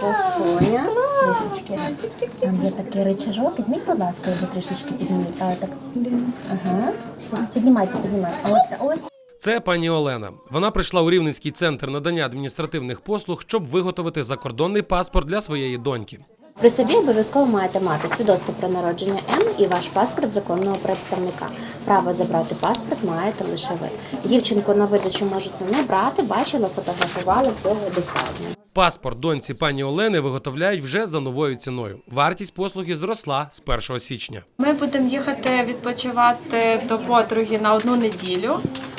Красуня. Трішечки. Там є такий рычажок. Візьміть, будь ласка, його трішечки підніміть. А, так. Ага. Піднімайте, піднімайте. А От ось. Це пані Олена. Вона прийшла у Рівненський центр надання адміністративних послуг, щоб виготовити закордонний паспорт для своєї доньки. При собі обов'язково маєте мати свідоцтво про народження М і ваш паспорт законного представника. Право забрати паспорт маєте лише ви. Дівчинку на видачу можете не брати, бачила, фотографували, цього достатньо. Паспорт доньці пані Олени виготовляють вже за новою ціною. Вартість послуги зросла з 1 січня. Ми будемо їхати відпочивати до подруги на одну неділю.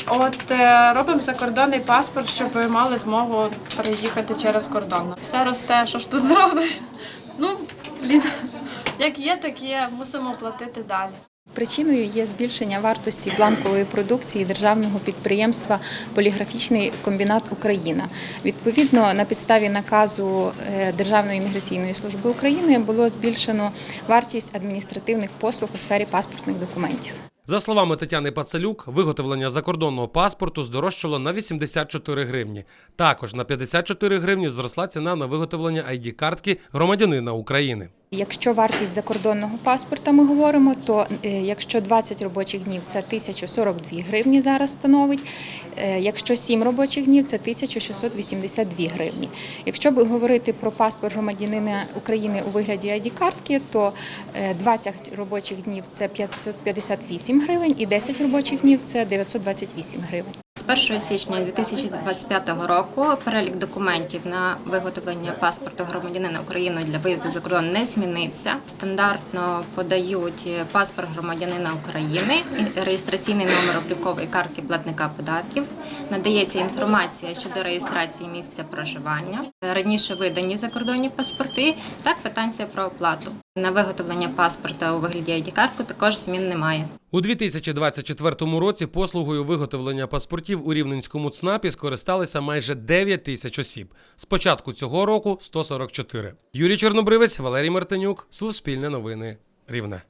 От е, робимо закордонний паспорт, щоб мали змогу переїхати через кордон. Все росте, що ж тут зробиш? Ну, блін, як є, так є, мусимо платити далі. Причиною є збільшення вартості бланкової продукції державного підприємства Поліграфічний комбінат Україна. Відповідно, на підставі наказу е, Державної міграційної служби України було збільшено вартість адміністративних послуг у сфері паспортних документів. За словами Тетяни Пацалюк, виготовлення закордонного паспорту здорожчало на 84 гривні. Також на 54 гривні зросла ціна на виготовлення ID-картки громадянина України. Якщо вартість закордонного паспорта ми говоримо, то е, якщо 20 робочих днів це 1042 гривні зараз становить. е, Якщо 7 робочих днів це 1682 гривні. Якщо говорити про паспорт громадянина України у вигляді ID-картки, то е, 20 робочих днів це 558 гривень і 10 робочих днів це 928 гривень. З 1 січня 2025 року перелік документів на виготовлення паспорту громадянина України для виїзду за кордон не змінився. Стандартно подають паспорт громадянина України, реєстраційний номер облікової картки платника податків. Надається інформація щодо реєстрації місця проживання. Раніше видані закордонні паспорти та квитанція про оплату. На виготовлення паспорта у вигляді ID-картку також змін немає. У 2024 році послугою виготовлення паспортів у Рівненському ЦНАПі скористалися майже 9 тисяч осіб. З початку цього року 144. Юрій Чорнобривець, Валерій Мартинюк, Суспільне новини, Рівне.